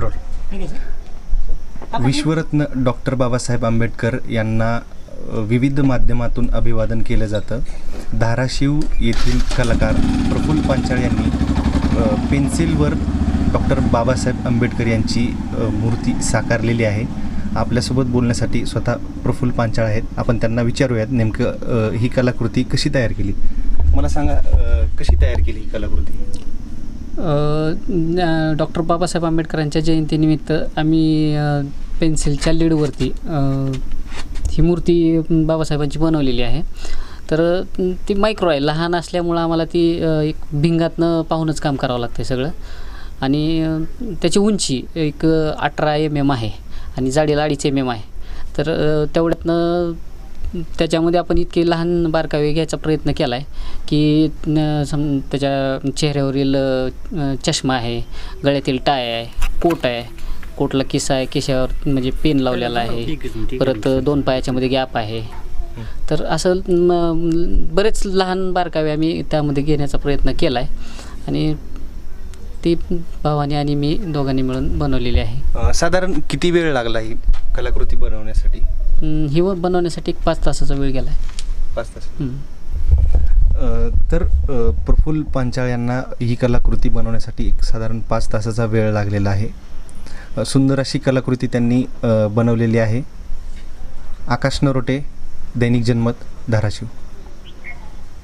Role विश्वरत्न doctor Babasaheb Ambedkar यांना विविध माध्यमातून अभिवादन केलं जातं. धाराशिव येथील कलाकार प्रफुल्ल पांचाळ यांनी पेन्सिलवर डॉक्टर बाबासाहेब आंबेडकर यांची मूर्ती साकारलेली आहे. आपल्यासोबत बोलण्यासाठी स्वतः प्रफुल्ल पांचाळ आहेत. आपण त्यांना विचारूयात नेमकं ही कलाकृती कशी तयार केली? मला सांगा कशी तयार केली ही कलाकृती? डॉक्टर बाबासाहेब आंबेडकरांच्या जयंतीनिमित्त आम्ही पेन्सिलच्या लीडवरती ही मूर्ती बाबासाहेबांची बनवलेली आहे. तर ती मायक्रो आहे. लहान असल्यामुळं आम्हाला ती एक भिंगातनं पाहूनच काम करावं लागतं सगळं. आणि त्याची उंची एक अठरा एम एम आहे. आणि जाडीला अडीच एम एम आहे. तर तेवढ्यातनं त्याच्यामध्ये आपण इतके लहान बारकावे घ्यायचा प्रयत्न केला आहे की न- सम त्याच्या चेहऱ्यावरील चष्मा आहे गळ्यातील टाय आहे कोट आहे कोटला किस्सा आहे केशावर म्हणजे पेन लावलेला आहे परत दोन पायाच्या मध्ये गॅप आहे. तर असं बरेच लहान बारकावे आम्ही त्यामध्ये घेण्याचा प्रयत्न केला आहे आणि ती भावानी आणि मी दोघांनी मिळून बनवलेली आहे. साधारण किती वेळ लागला ही कलाकृती बनवण्यासाठी? अं, ही व- बनवण्यासाठी एक पाच तासाचा वेळ गेला आहे पाच तास. अ, तर अ, प्रफुल्ल पांचाळ यांना ही कलाकृती बनवण्यासाठी एक साधारण पाच तासाचा वेळ लागलेला आहे. अ, सुंदर अशी कलाकृती त्यांनी अ, बनवलेली आहे. आकाश नरोटे दैनिक जनमत धाराशिव.